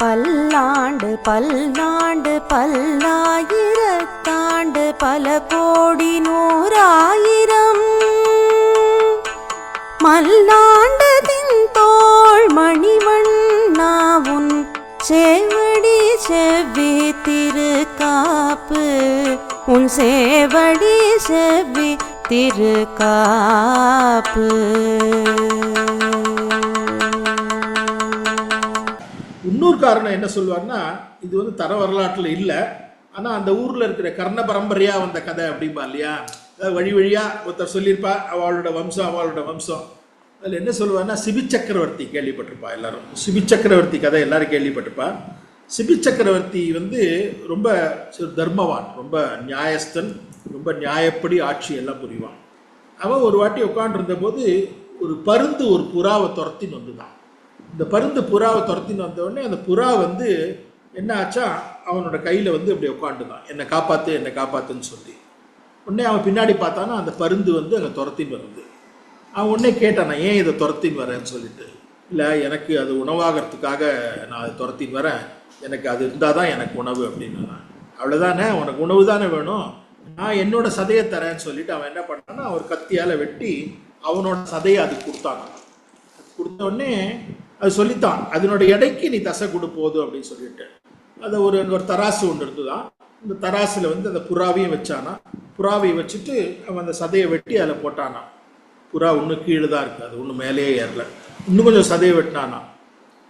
பல்லாண்டு பல்லாண்டு பல்லாயிரத்தாண்டு பல கோடி நூறாயிரம். மல்லாண்டதின் தோள் மணிவண்ணாவுன் சேவடி செவ்வி திருக்காப்பு. உன் சேவடி செவ்வி திருக்காப்பு. இன்னொரு காரணம் என்ன சொல்லுவார்னா இது வந்து தர வரலாற்றில் இல்லை. ஆனால் அந்த ஊரில் இருக்கிற கர்ண பரம்பரையாக வந்த கதை அப்படிம்பா இல்லையா? வழி வழியாக ஒருத்தர் சொல்லியிருப்பா அவளோட வம்சம் அவளோட வம்சம். அதில் என்ன சொல்லுவார்னா சிபி சக்கரவர்த்தி கேள்விப்பட்டிருப்பா எல்லாரும். சிபி சக்கரவர்த்தி கதை எல்லாரும் கேள்விப்பட்டிருப்பா. சிபி சக்கரவர்த்தி வந்து ரொம்ப தர்மவான் ரொம்ப நியாயஸ்தன் ரொம்ப நியாயப்படி ஆட்சி எல்லாம் புரிவான். அவன் ஒரு வாட்டி உட்காண்டிருந்த போது ஒரு பருந்து ஒரு புறாவை துரத்தின்னு வந்துதான். இந்த பருந்து புறாவை துரத்தின்னு வந்தவுடனே அந்த புறா வந்து என்ன ஆச்சா அவனோட கையில் வந்து அப்படி உட்காந்துதான் என்னை காப்பாற்று என்னை காப்பாற்றுன்னு சொல்லி. உடனே அவன் பின்னாடி பார்த்தானா அந்த பருந்து வந்து அங்கே துரத்தின்னு வருது. அவன் உடனே கேட்டான் நான் ஏன் இதை துரத்தின்னு வரேன்னு சொல்லிட்டு? இல்லை எனக்கு அது உணவாகிறதுக்காக நான் அதை துரத்தின்னு வரேன். எனக்கு அது இருந்தால் தான் எனக்கு உணவு அப்படின்னு நான் அவ்வளோதானே உனக்கு உணவு தானே வேணும். நான் என்னோட சதையை தரேன்னு சொல்லிட்டு அவன் என்ன பண்ணான்னா அவர் கத்தியால் வெட்டி அவனோட சதையை அதுக்கு கொடுத்தான் கொடுத்த உடனே அது சொல்லித்தான் அதனோட எடைக்கு நீ தசை கொடு போதும் அப்படின்னு சொல்லிட்டு. அதை ஒரு ஒரு தராசு ஒன்று இருந்துதான் இந்த தராசில் வந்து அந்த புறாவையும் வச்சானா? புறாவையும் வச்சுட்டு அவன் அந்த சதையை வெட்டி அதில் போட்டானா? புறா இன்னும் கீழே தான் இருக்குது அது ஒன்றும் மேலேயே ஏறல. இன்னும் கொஞ்சம் சதையை வெட்டினானா?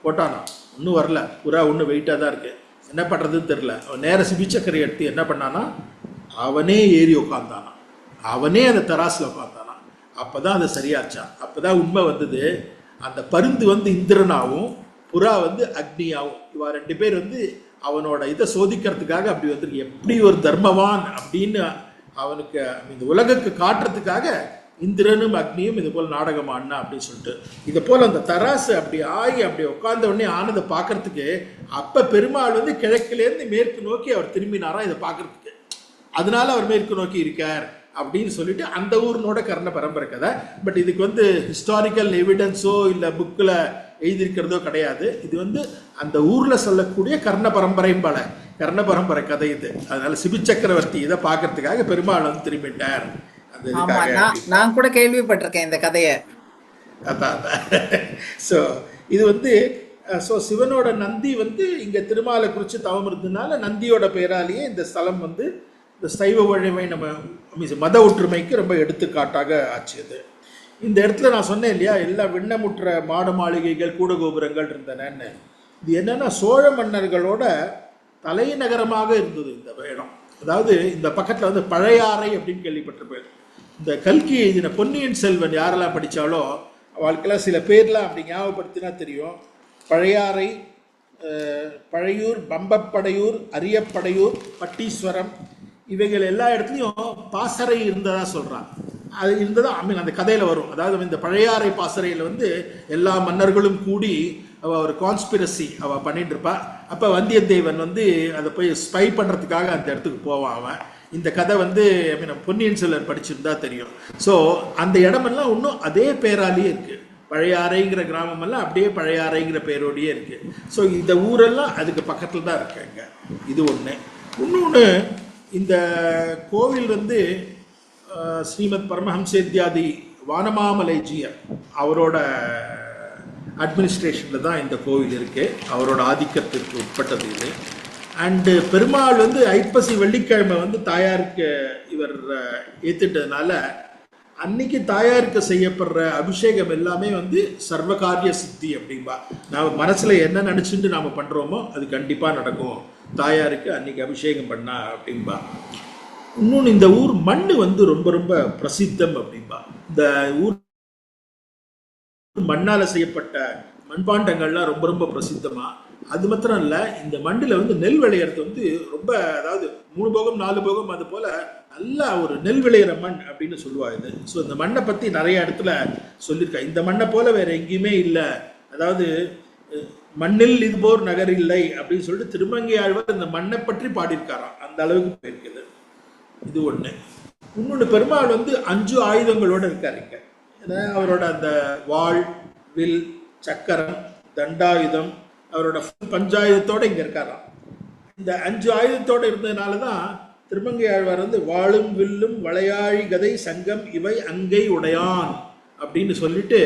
போட்டானா? இன்னும் வரல. புறா ஒன்று வெயிட்டாக தான் இருக்குது என்ன பண்ணுறதுன்னு தெரில அவன் நேர சிபிச்சக்கரை எடுத்து என்ன பண்ணானா? அவனே ஏறி உட்காந்தானா அவனே அந்த தராசில் உட்காந்தானா அப்பதான் அது சரியாச்சான் அப்போ தான் உண்மை வந்தது. அந்த பருந்து வந்து இந்திரனாகவும் புறா வந்து அக்னியாகவும் இவா ரெண்டு பேர் வந்து அவனோட இதை சோதிக்கிறதுக்காக அப்படி வந்திருக்கு. எப்படி ஒரு தர்மவான் அப்படின்னு அவனுக்கு இந்த உலகுக்கு காட்டுறதுக்காக இந்திரனும் அக்னியும் இது போல் நாடகம் ஆடினா அப்படின்னு சொல்லிட்டு. இது போல் அந்த தராசு அப்படி ஆகி அப்படி உட்கார்ந்த உடனே ஆனதை பார்க்கறதுக்கு அப்போ பெருமாள் வந்து கிழக்கிலேருந்து மேற்கு நோக்கி அவர் திரும்பினாரா இதை பார்க்கறதுக்கு. அதனால அவர் மேற்கு நோக்கி இருக்கார். அப்படின்னு சொல்லிட்டு அந்த ஊரினோட கர்ண பரம்பரை கதை. பட் இதுக்கு வந்து ஹிஸ்டாரிக்கல் எவிடன்ஸோ இல்லை புக்கில் எழுதியிருக்கிறதோ கிடையாது. இது வந்து அந்த ஊரில் சொல்லக்கூடிய கர்ண பரம்பரையும் பல கர்ண பரம்பரை கதை இது. அதனால சிபி சக்கரவர்த்தி இதை பார்க்கறதுக்காக பெருமாள் வந்து திரும்பிட்டார். அந்த நான் கூட கேள்விப்பட்டிருக்கேன் இந்த கதைய. அதான் ஸோ இது வந்து ஸோ சிவனோட நந்தி வந்து இங்கே திருமாலை குறித்து தவம் இருந்ததுனால நந்தியோட பேராலேயே இந்த ஸ்தலம் வந்து இந்த சைவ வழிமை நம்ம மத ஒற்றுமைக்கு ரொம்ப எடுத்துக்காட்டாக ஆச்சு அது இந்த இடத்துல நான் சொன்னேன் இல்லையா எல்லா விண்ணமுற்ற மாட மாளிகைகள் கூட கோபுரங்கள் இருந்தனன்னு. இது என்னென்னா சோழ மன்னர்களோட தலைநகரமாக இருந்தது இந்த இடம் அதாவது இந்த பக்கத்தில் வந்து பழையாறை அப்படின்னு கேள்விப்பட்டிருப்பேன் இந்த கல்கி எழுதின பொன்னியின் செல்வன் யாரெல்லாம் படித்தாலோ அவளுக்கெல்லாம் சில பேர்லாம் அப்படி ஞாபகப்படுத்தினா தெரியும். பழையாறை பழையூர் பம்பப்படையூர் அரியப்படையூர் பட்டீஸ்வரம் இவைகள் எல்லா இடத்துலையும் பாசறை இருந்ததா சொல்றான். அது இருந்ததா ஐ மீன் அந்த கதையில வரும். அதாவது இந்த பழையாறை பாசறையில் வந்து எல்லா மன்னர்களும் கூடி அவ ஒரு கான்ஸ்பிரசி அவ பண்ணிட்டு இருப்பா. அப்ப வந்தியத்தேவன் வந்து அதை போய் ஸ்பை பண்றதுக்காக அந்த இடத்துக்கு போவான் அவன். இந்த கதை வந்து ஐ மீன் பொன்னியின் செல்வன் படிச்சிருந்தா தெரியும். ஸோ அந்த இடமெல்லாம் இன்னும் அதே பேராலேயே இருக்கு. பழையாறைங்கிற கிராமமெல்லாம் அப்படியே பழையாறைங்கிற பேரோடையே இருக்கு. ஸோ இந்த ஊரெல்லாம் அதுக்கு பக்கத்தில் தான் இருக்கு இங்க இது ஒன்று இன்னொன்று இந்த கோவில் வந்து ஸ்ரீமத் பரமஹம்சேத்யாதி வானமாமலைஜியர் அவரோட அட்மினிஸ்ட்ரேஷனில் தான் இந்த கோவில் இருக்குது அவரோட ஆதிக்கத்திற்கு உட்பட்டது இது. அண்டு பெருமாள் வந்து ஐப்பசி வெள்ளிக்கிழமை வந்து தாயாருக்கு இவர் ஏற்றுட்டதுனால அன்னைக்கு தாயாருக்கு செய்யப்படுற அபிஷேகம் எல்லாமே வந்து சர்வகாரிய சித்தி அப்படிம்பா. நாம் மனசில் என்ன நினச்சிட்டு நாம் பண்ணுறோமோ அது கண்டிப்பாக நடக்கும். தாயாருக்கு அன்னைக்கு அபிஷேகம் பண்ணா அப்படிம்பா. இன்னொன்று இந்த ஊர் மண் வந்து ரொம்ப ரொம்ப பிரசித்தம் அப்படிம்பா. இந்த ஊர் மண்ணால் செய்யப்பட்ட மண்பாண்டங்கள்லாம் ரொம்ப ரொம்ப பிரசித்தமாக அது மாத்திரம் இல்லை இந்த மண்ணுல வந்து நெல் விளையறது வந்து ரொம்ப அதாவது மூணு போகம் நாலு போகம் அது போல நல்லா ஒரு நெல் விளையிற மண் அப்படின்னு சொல்லுவாங்க இது. ஸோ இந்த மண்ணை பற்றி நிறைய இடத்துல சொல்லியிருக்கா இந்த மண்ணை போல வேற எங்கேயுமே இல்லை. அதாவது மண்ணில் இது போர் நகர் இல்லை அப்படின்னு சொல்லிட்டு திருமங்கி ஆழ்வார் இந்த மண்ணை பற்றி பாடியிருக்காராம். அந்த அளவுக்கு போயிருக்குது. இது ஒன்று இன்னொன்று பெருமாள் வந்து அஞ்சு ஆயுதங்களோடு இருக்காருங்க ஏன்னா அவரோட அந்த வாள் வில் சக்கரம் தண்டாயுதம் அவரோட full இங்கே இங்க இருக்காராம். இந்த அஞ்சு ஆயுதத்தோடு இருந்ததுனால தான் திருமங்கை ஆழ்வார் வந்து வாழும் வில்லும் வளையாழி கதை சங்கம் இவை அங்கை உடையான் அப்படின்னு சொல்லிட்டு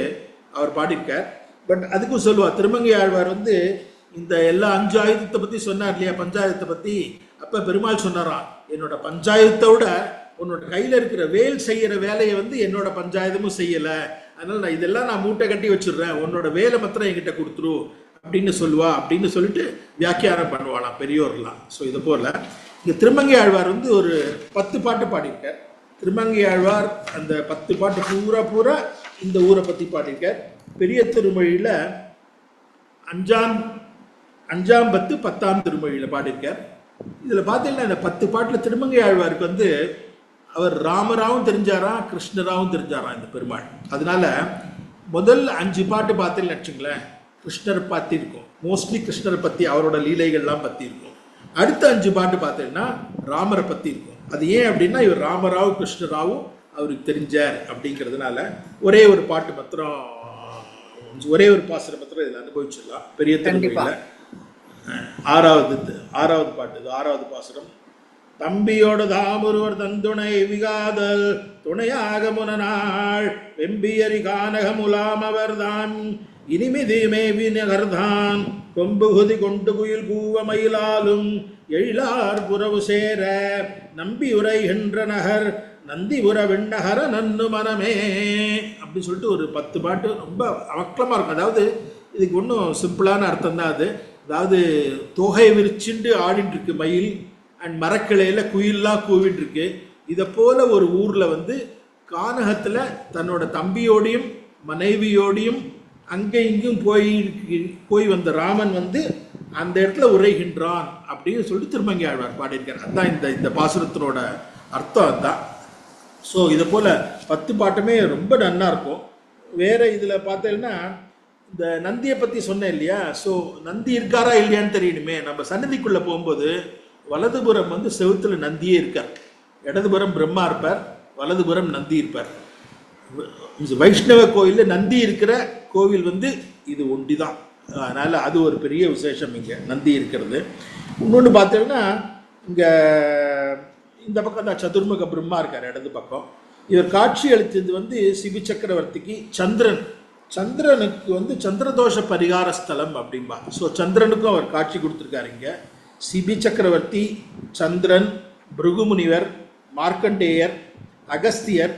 அவர் பாடியிருக்கார். பட் அதுக்கும் சொல்லுவார் திருமங்கை ஆழ்வார் வந்து இந்த எல்லா அஞ்சு ஆயுதத்தை பற்றி சொன்னார் இல்லையா பஞ்சாயுதத்தை பற்றி அப்போ பெருமாள் சொன்னாராம் என்னோட பஞ்சாயுதத்தை விட உன்னோட கையில் இருக்கிற வேல் செய்கிற வேலையை வந்து என்னோட பஞ்சாயத்தமும் செய்யலை. அதனால் நான் இதெல்லாம் நான் மூட்டை கட்டி வச்சிடுறேன். உன்னோட வேலை மாத்திரம் என்கிட்ட கொடுத்துரு. அப்படின்னு சொல்லுவா அப்படின்னு சொல்லிட்டு வியாக்கியானம் பண்ணுவாளாம் பெரியோர்லாம். ஸோ இது போல். இங்கே திருமங்கை ஆழ்வார் வந்து ஒரு பத்து பாட்டு பாடியிருக்கார். திருமங்கை ஆழ்வார் அந்த பத்து பாட்டு பூரா பூரா இந்த ஊரை பற்றி பாடியிருக்கார். பெரிய திருமொழியில் அஞ்சாம் அஞ்சாம் பத்து பத்தாம் திருமொழியில் பாடியிருக்கார். இதில் பார்த்தீங்கன்னா இந்த பத்து பாட்டில் திருமங்கை ஆழ்வாருக்கு வந்து அவர் ராமராவும் தெரிஞ்சாராம் கிருஷ்ணராவும் தெரிஞ்சாராம் இந்த பெருமாள். அதனால முதல் அஞ்சு பாட்டு பார்த்தீங்கன்னு வச்சுங்களேன் கிருஷ்ணரை இருக்கும் மோஸ்ட்லி கிருஷ்ணரை பத்தி அவரோட லீலைகள்லாம் பத்தி இருக்கும் அடுத்த அஞ்சு பாட்டு பார்த்தீங்கன்னா ராமரை பத்தி இருக்கும் அது ஏன் அப்படின்னா இவர் ராமராவும் கிருஷ்ணராவும் அவருக்கு தெரிஞ்சார் அப்படிங்கிறதுனால ஒரே ஒரு பாட்டு மாத்திரம் ஒரே ஒரு பாசுரம் மாத்திரம் இதில் அனுபவிச்சிடலாம். பெரிய. திருமொழியில ஆறாவது ஆறாவது பாட்டு இது ஆறாவது பாசுரம். தம்பியோட தாமொருவர் தந்துணை விகாதல் துணையாக முனநாள். வெம்பியரி கானக முலாமவர்தான் இனிமிதி மேவி நகர்தான் கொம்புகுதி கொண்டு குயில் கூவ மயிலாலும் எழிலார் புறவு சேர. நம்பி உரைகின்ற நகர் நந்தி உர வெண்ணகர நன்னு மனமே. அப்படின்னு சொல்லிட்டு ஒரு பத்து பாட்டு ரொம்ப அவக்கலமாக இருக்கும். அதாவது இதுக்கு ஒன்றும் சிம்பிளான அர்த்தம் தான் அது. அதாவது தொகை விரிச்சுண்டு ஆடிட்டு இருக்கு மயில் அண்ட் மரக்கிளையில் குயிலெலாம் கூவிட்டு இருக்கு இதை போல ஒரு ஊரில் வந்து கானகத்தில் தன்னோட தம்பியோடையும் மனைவியோடையும் அங்கே இங்கும் போய் போய் வந்த ராமன் வந்து அந்த இடத்துல உரைகின்றான் அப்படின்னு சொல்லிட்டு திருமங்கி ஆழ்வார் பாடியிருக்கார். அதுதான் இந்த இந்த பாசுரத்தினோட அர்த்தம் அதுதான். ஸோ இதை போல் பத்து பாட்டுமே ரொம்ப நன்னா இருக்கும். வேறு இதில் பார்த்தீங்கன்னா இந்த நந்தியை பற்றி சொன்னேன் இல்லையா? ஸோ நந்தி இருக்காரா இல்லையான்னு தெரியணுமே. நம்ம சன்னதிக்குள்ளே போகும்போது வலதுபுறம் வந்து செவுத்தில் நந்தியே இருக்கார். இடதுபுறம் பிரம்மா இருப்பார் வலதுபுறம் நந்தி இருப்பார். வைஷ்ணவ கோயிலில் நந்தி இருக்கிற கோவில் வந்து இது ஒண்டி தான் அதனால் அது ஒரு பெரிய விசேஷம் இங்கே நந்தி இருக்கிறது. இன்னொன்று பார்த்தீங்கன்னா இங்கே இந்த பக்கம் தான் சதுர்முக பிரம்மா இருக்கார் இடது பக்கம். இவர் காட்சி அளித்தது வந்து சிபி சக்கரவர்த்திக்கு சந்திரன். சந்திரனுக்கு வந்து சந்திரதோஷ பரிகார ஸ்தலம் அப்படிம்பா. ஸோ சந்திரனுக்கும் அவர் காட்சி கொடுத்துருக்காரு இங்கே. சிபி சக்கரவர்த்தி சந்திரன் பிருகுமுனிவர் மார்க்கண்டேயர் அகஸ்தியர்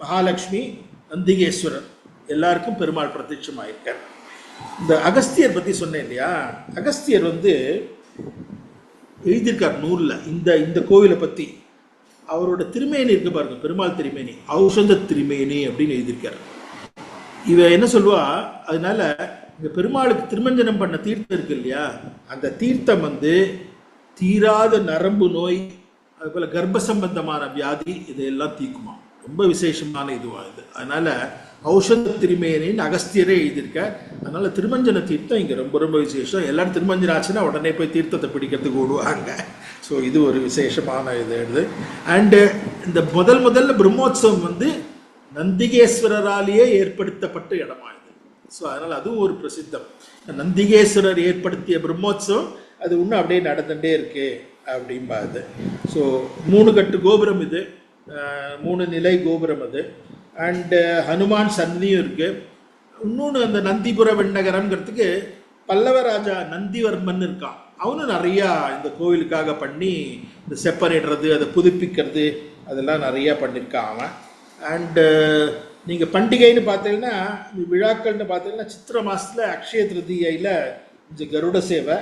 மகாலட்சுமி நந்திகேஸ்வரர். எல்லாருக்கும் பெருமாள் பிரத்யட்சமாயிருக்கார். இந்த அகஸ்தியர் பற்றி சொன்னேன் இல்லையா? அகஸ்தியர் வந்து எழுதியிருக்கார் நூலில் இந்த இந்த கோவிலை பற்றி அவரோட திருமேனி இருக்கு பாருங்க பெருமாள் திருமேனி ஔஷத திருமேனி அப்படின்னு எழுதியிருக்கார். இவ என்ன சொல்லுவா? அதனால இந்த பெருமாளுக்கு திருமஞ்சனம் பண்ண தீர்த்தம் இருக்கு இல்லையா? அந்த தீர்த்தம் வந்து தீராத நரம்பு நோய் அது போல கர்ப்ப சம்பந்தமான வியாதி இதையெல்லாம் தீக்குமா ரொம்ப விசேஷமான இதுவாக இது. அதனால ஔஷத திருமேனின்னு அகஸ்தியரே எழுதியிருக்க அதனால் திருமஞ்சன தீர்த்தம் இங்கே ரொம்ப ரொம்ப விசேஷம். எல்லாரும் திருமஞ்சனம் ஆச்சுன்னா உடனே போய் தீர்த்தத்தை பிடிக்கிறதுக்கு ஓடுவாங்க. ஸோ இது ஒரு விசேஷமான இது இது. அண்டு இந்த முதல் முதல்ல பிரம்மோத்சவம் வந்து நந்திகேஸ்வரராலேயே ஏற்படுத்தப்பட்ட இடமா இது. ஸோ அதனால் அதுவும் ஒரு பிரசித்தம். நந்திகேஸ்வரர் ஏற்படுத்திய பிரம்மோத்சவம் அது இன்னும் அப்படியே நடந்துகிட்டே இருக்கு அப்படிம்பா இது ஸோ மூணு கட்டு கோபுரம் இது. மூணு நிலை கோபுரம் அது. அண்டு ஹனுமான் uh, சந்தியும் இருக்குது இன்னொன்று அந்த நந்திபுர வெண்ணகரம்ங்கிறதுக்கு பல்லவராஜா நந்திவர்மன் இருக்கான் அவனும் நிறையா இந்த கோவிலுக்காக பண்ணி இந்த செப்பரேடுறது அதை புதுப்பிக்கிறது அதெல்லாம் நிறையா பண்ணியிருக்கான் அவன். அண்டு uh, நீங்கள் பண்டிகைன்னு பார்த்தீங்கன்னா இந்த விழாக்கள்னு பார்த்தீங்கன்னா சித்திரை மாதத்தில் அக்ஷய திருதியில் இந்த கருட சேவை.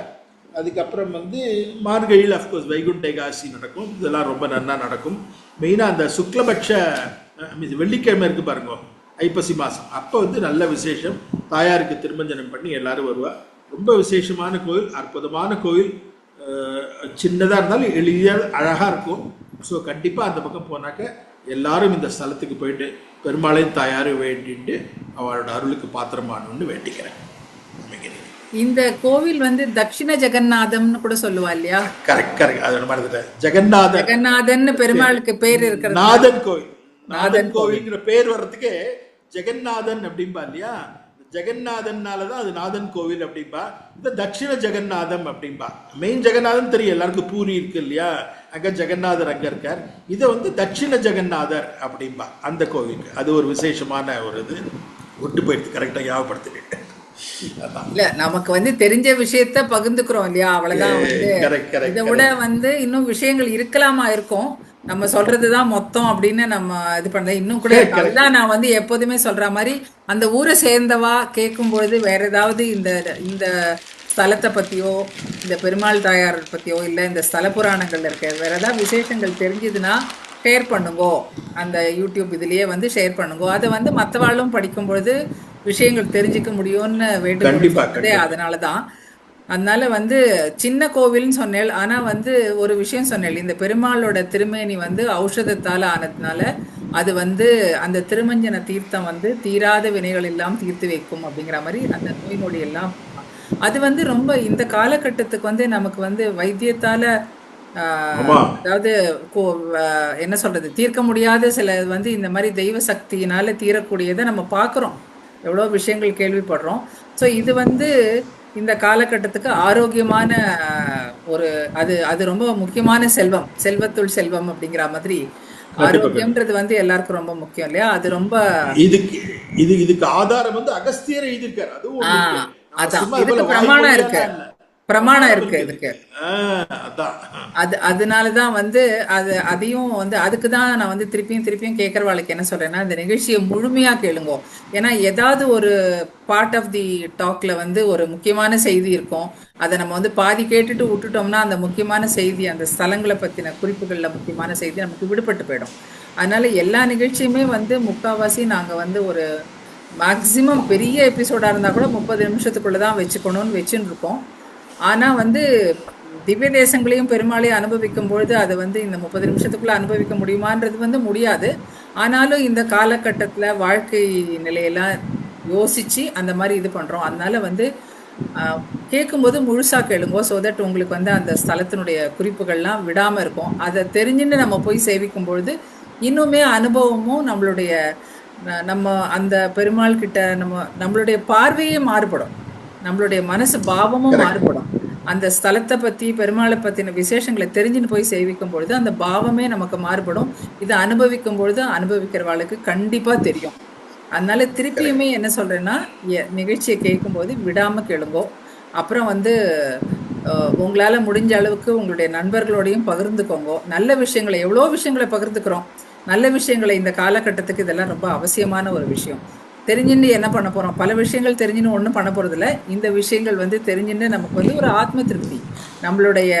அதுக்கப்புறம் வந்து மார்கழியில் அஃப்கோர்ஸ் வைகுண்ட ஏகாதசி நடக்கும். இதெல்லாம் ரொம்ப நன்னா நடக்கும். மெயினாக அந்த சுக்லபட்ச மீது வெள்ளிக்கிழமை இருக்கு பாருங்க. ஐப்பசி மாதம் அப்போ வந்து நல்ல விசேஷம். தாயாருக்கு திருமஞ்சனம் பண்ணி எல்லாரும் வருவா. ரொம்ப விசேஷமான கோயில் அற்புதமான கோயில். சின்னதாக இருந்தாலும் எளிதாக அழகாக இருக்கும். ஸோ கண்டிப்பாக அந்த பக்கம் போனாக்க எல்லாரும் இந்த ஸ்தலத்துக்கு போயிட்டு பெருமாளையும் தாயாரும் வேண்டிட்டு அவளோட அருளுக்கு பாத்திரமானு வேண்டிக்கிறேன். இந்த கோவில் வந்து தட்சிண ஜெகநாதம்னு கூட சொல்லுவா இல்லையா? கரெக்ட் கரெக்ட் அதை மறந்துட்டேன் ஜெகநாதன் பெருமாளுக்கு பேர் இருக்கிறது. நாதன் கோவில். நாதன் கோவில்ங்கிற பேர் வர்றதுக்கு ஜெகநாதன் அப்படிம்பா இல்லையா? ஜெகநாதன்னால தான் அது நாதன் கோவில் அப்படிம்பா. இந்த தட்சிண ஜெகநாதம் அப்படிம்பா. மெயின் ஜெகநாதன் தெரியும் எல்லாருக்கும் பூரி இருக்கு இல்லையா? அங்க ஜெகநாதர் அங்க இருக்கார். இதை வந்து தட்சிண ஜெகநாதர் அப்படிம்பா. அந்த கோவிலுக்கு. அது ஒரு விசேஷமான ஒரு இது. விட்டு போயிடுது கரெக்டாக ஞாபகப்படுத்திட்டேன் அதான் இல்ல நமக்கு வந்து தெரிஞ்ச விஷயத்த பகிர்ந்துக்கிறோம் இல்லையா? அவ்வளவுதான் வந்து இதை விட வந்து இன்னும் விஷயங்கள் இருக்கலாமா இருக்கும்? நம்ம சொல்றதுதான் மொத்தம் அப்படின்னு நம்ம இது பண்ணது இன்னும் கூட அதுதான் நான் வந்து எப்போதுமே சொல்ற மாதிரி அந்த ஊரை சேர்ந்தவா கேட்கும் பொழுது வேற ஏதாவது இந்த இந்த ஸ்தலத்தை பத்தியோ இந்த பெருமாள் தாயார் பத்தியோ இல்ல இந்த ஸ்தல புராணங்கள்ல இருக்க வேற ஏதாவது விசேஷங்கள் தெரிஞ்சதுன்னா ஷேர் பண்ணுங்கோ. அந்த யூடியூப் இதுலயே வந்து ஷேர் பண்ணுங்கோ. அதை வந்து மற்றவாளும் படிக்கும் பொழுது விஷயங்கள் தெரிஞ்சுக்க முடியும்னு வேண்டுகோள் அதனால தான் அதனால வந்து சின்ன கோவில்னு சொன்னேன் ஆனா வந்து ஒரு விஷயம் சொன்னேன் இந்த பெருமாளோட திருமேனி வந்து ஔஷதத்தால ஆனதுனால அது வந்து அந்த திருமஞ்சன தீர்த்தம் வந்து தீராத வினைகள் எல்லாம் தீர்த்து வைக்கும் அப்படிங்கிற மாதிரி அந்த நோய் நொடி எல்லாம் அது வந்து ரொம்ப இந்த காலகட்டத்துக்கு வந்து நமக்கு வந்து வைத்தியத்தால. அதாவது என்ன சொல்றது? தீர்க்க முடியாத சில வந்து இந்த மாதிரி தெய்வ சக்தியினால தீரக்கூடியதை நம்ம பார்க்குறோம். எவ்வளோ விஷயங்கள் கேள்விப்படுறோம். ஸோ இது வந்து இந்த காலகட்டத்துக்கு ஆரோக்கியமான ஒரு அது அது ரொம்ப முக்கியமான செல்வம் செல்வத்துள் செல்வம் அப்படிங்கிற மாதிரி ஆரோக்கியம்ன்றது வந்து எல்லாருக்கும் ரொம்ப முக்கியம் இல்லையா அது ரொம்ப இதுக்கு இது இதுக்கு ஆதாரம் வந்து அகஸ்தியர் எழுதியிருக்காரு. நம்ம அதான் இதுக்கு பிரமாணம் இருக்கு. பிரமாணம் இருக்கு இதுக்கு. அது அதனால தான் வந்து அது அதையும் வந்து அதுக்கு தான் நான் வந்து திருப்பியும் திருப்பியும் கேட்குறவாளுக்கு என்ன சொல்றேன்னா இந்த நிகழ்ச்சியை முழுமையா கேளுங்கோ. ஏன்னா ஏதாவது ஒரு பார்ட் ஆஃப் தி டாக்ல வந்து ஒரு முக்கியமான செய்தி இருக்கும். அதை நம்ம வந்து பாதி கேட்டுட்டு விட்டுட்டோம்னா அந்த முக்கியமான செய்தி அந்த ஸ்தலங்களை பத்தின குறிப்புகள்ல முக்கியமான செய்தி நமக்கு விடுபட்டு போயிடும். அதனால எல்லா நிகழ்ச்சியுமே வந்து முக்காவாசி நாங்க வந்து ஒரு மேக்சிமம் பெரிய எபிசோடா இருந்தா கூட முப்பது நிமிஷத்துக்குள்ள தான் வச்சுக்கணும்னு வச்சுன்னு இருக்கோம். ஆனால் வந்து திவ்ய தேசங்களையும் பெருமாளையும் அனுபவிக்கும் பொழுது அது வந்து இந்த முப்பது நிமிஷத்துக்குள்ளே அனுபவிக்க முடியுமான்றது வந்து முடியாது. ஆனாலும் இந்த காலகட்டத்தில் வாழ்க்கை நிலையெல்லாம் யோசித்து அந்த மாதிரி இது பண்ணுறோம் அதனால வந்து கேட்கும்போது முழுசாக கேளுங்கோ ஸோ தட் உங்களுக்கு வந்து அந்த ஸ்தலத்தினுடைய குறிப்புகள்லாம் விடாமல் இருக்கும். அதை தெரிஞ்சுன்னு நம்ம போய் சேவிக்கும் பொழுது இன்னுமே அனுபவமும் நம்மளுடைய நம்ம அந்த பெருமாள் கிட்ட நம்ம நம்மளுடைய பார்வையே மாறுபடும். நம்மளுடைய மனசு பாவமும் மாறுபடும். அந்த ஸ்தலத்தை பத்தி பெருமாளை பத்தின விசேஷங்களை தெரிஞ்சுன்னு போய் சேவிக்கும் பொழுது அந்த பாவமே நமக்கு மாறுபடும். இதை அனுபவிக்கும் பொழுது அனுபவிக்கிறவாளுக்கு கண்டிப்பா தெரியும். அதனால திருப்பியுமே என்ன சொல்றேன்னா நிகழ்ச்சியை கேட்கும்போது விடாம கேளுங்கோ. அப்புறம் வந்து உங்களால முடிஞ்ச அளவுக்கு உங்களுடைய நண்பர்களோடையும் பகிர்ந்துக்கோங்க. நல்ல விஷயங்களை எவ்வளோ விஷயங்களை பகிர்ந்துக்கிறோம். நல்ல விஷயங்களை இந்த காலகட்டத்துக்கு இதெல்லாம் ரொம்ப அவசியமான ஒரு விஷயம். தெரிஞ்சுன்னு என்ன பண்ண போறோம்? பல விஷயங்கள் தெரிஞ்சுன்னு ஒன்றும் பண்ண போறதில்ல. இந்த விஷயங்கள் வந்து தெரிஞ்சுன்னு நமக்கு வந்து ஒரு ஆத்ம திருப்தி. நம்மளுடைய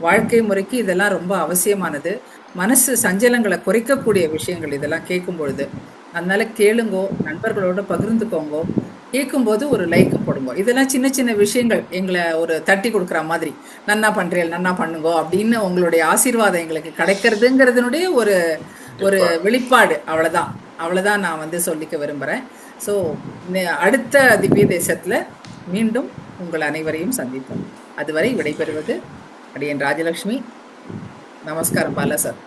வாழ்க்கை முறைக்கு இதெல்லாம் ரொம்ப அவசியமானது. மனசு சஞ்சலங்களை குறைக்கக்கூடிய விஷயங்கள் இதெல்லாம் கேட்கும் பொழுது அதனால கேளுங்கோ நண்பர்களோட பகிர்ந்துக்கோங்கோ. கேட்கும்போது ஒரு லைக் போடுங்க. இதெல்லாம் சின்ன சின்ன விஷயங்கள் எங்களை ஒரு தட்டி கொடுக்குற மாதிரி. நன்னா பண்றேன் நன்னா பண்ணுங்கோ அப்படின்னு உங்களுடைய ஆசீர்வாதம் எங்களுக்கு கிடைக்கிறதுங்கிறதுனுடைய ஒரு ஒரு வெளிப்பாடு. அவ்வளவுதான். அவ்வளோதான் நான் வந்து சொல்லிக்க விரும்புகிறேன் ஸோ அடுத்த திவ்ய தேசத்தில் மீண்டும் உங்கள் அனைவரையும் சந்திப்போம். அதுவரை விடைபெறுவது அடியன் ராஜலக்ஷ்மி. நமஸ்காரம் பாலா சார்.